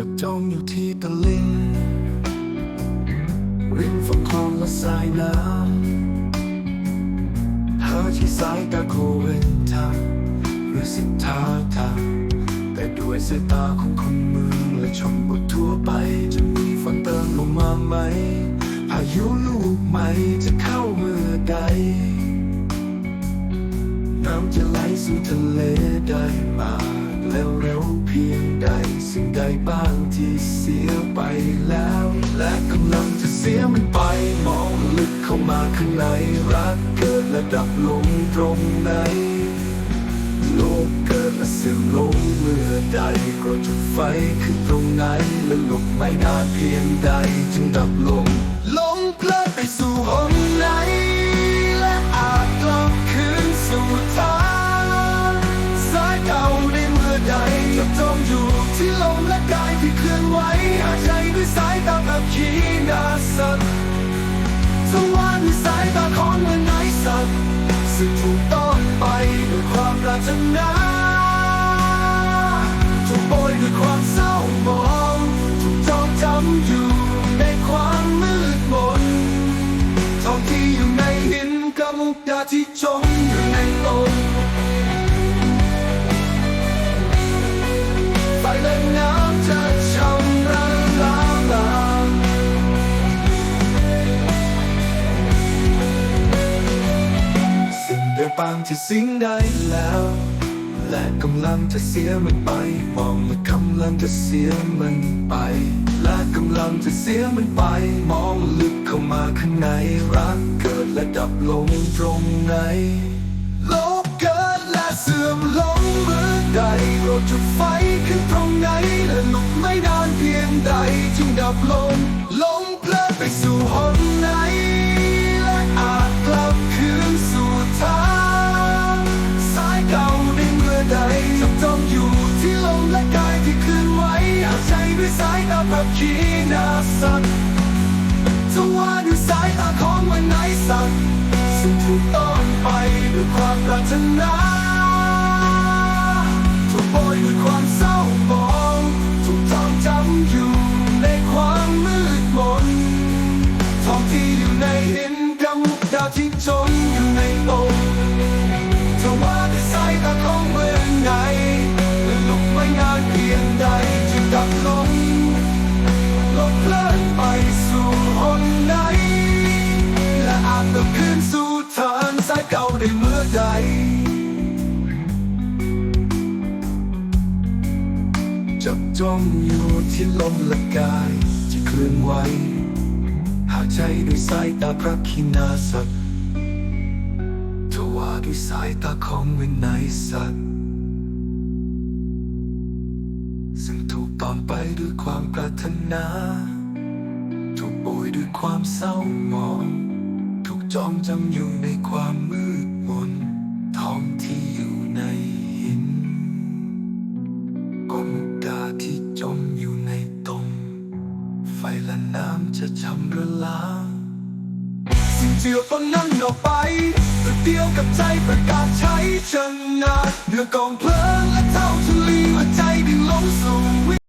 จับจ้องอยู่ที่ตะลิงริมฝั่งคลองและสายน้ำเธอที่สายตาโคเวนทางหรือสิทธาทางแต่ด้วยสายตาของคนเมืองและชมบททั่วไป จะมีฝนเติมลงมาไหมพายุลูกใหม่จะเข้าเมื่อใดน้ำจะไหลสู่ทะเลได้มา แล้วเร็วเพียงใดสิ่งใดบ้างที่เสียไปแล้ว และกำลังจะเสียมันไปมองลึกเข้ามาข้างในรักเกิดและดับลงตรงไหนโลกเกิดและเสื่อมลงเมื่อใดโกรจุดไฟขึ้นตรงไหนและลุกไม่นานเพียงใดจึงดับลงลงเพลิดไปสู่ห้องไหน ขีนาสัตว์สว่างด้วยสายตาของเมื่อไหนสัตว์ซึ่งถูกต้อนไปด้วยความปรารถนาถูกโบยด้วยความเศร้าหมองถูกจองจำอยู่ในความมืดมนทองที่อยู่ในหินกับมุกดาที่จมอยู่ในลมไฟและน้ำ สิ่งใดบางที่สิ่งใดแล้ว และกำลังจะเสียมันไปมองและกำลังจะเสียมันไป และกำลังจะเสียมันไป มองลึกเข้ามาข้างในรักเกิดและดับลงตรงไหนโลกเกิดและเสื่อมลงเมื่อใดเราจุดไฟขึ้นตรงไหนและลุกไม่นานเพียงใดจึงดับลงลงเพล ด้วยสายตาแบบขีนาสัตว์จะว่าด้วยสายตาของวันไหนสัตว์ซึ่งถูกต้อนไปด้วยความปรารถนาถูกโบยด้วยความเศร้าหมองถูกจองจำอยู่ในความมืดมนทองที่อยู่ในหินกับมุกดาวที่จมอยู่ในล เก่าในเมื่อใด จับจ้องอยู่ที่ลมและกายที่เคลื่อนไหวหากใจด้วยสายตาพระคินาสัตว์ทว่าด้วยสายตาของวินัยสัตว์ซึ่งถูกตอนไปด้วยความปรารถนา ถูกโบยด้วยความเศร้าหมอง ถูกจองจำอยู่ในความมืด ไฟและน้ำจะชำระล้างสิ่งเจือนนั้นออกไปตัวเดียวกับใจประกาศใช้ชนะเหนือกองเพลิงและเท่าทุลีหัวใจดิ่งลงสู่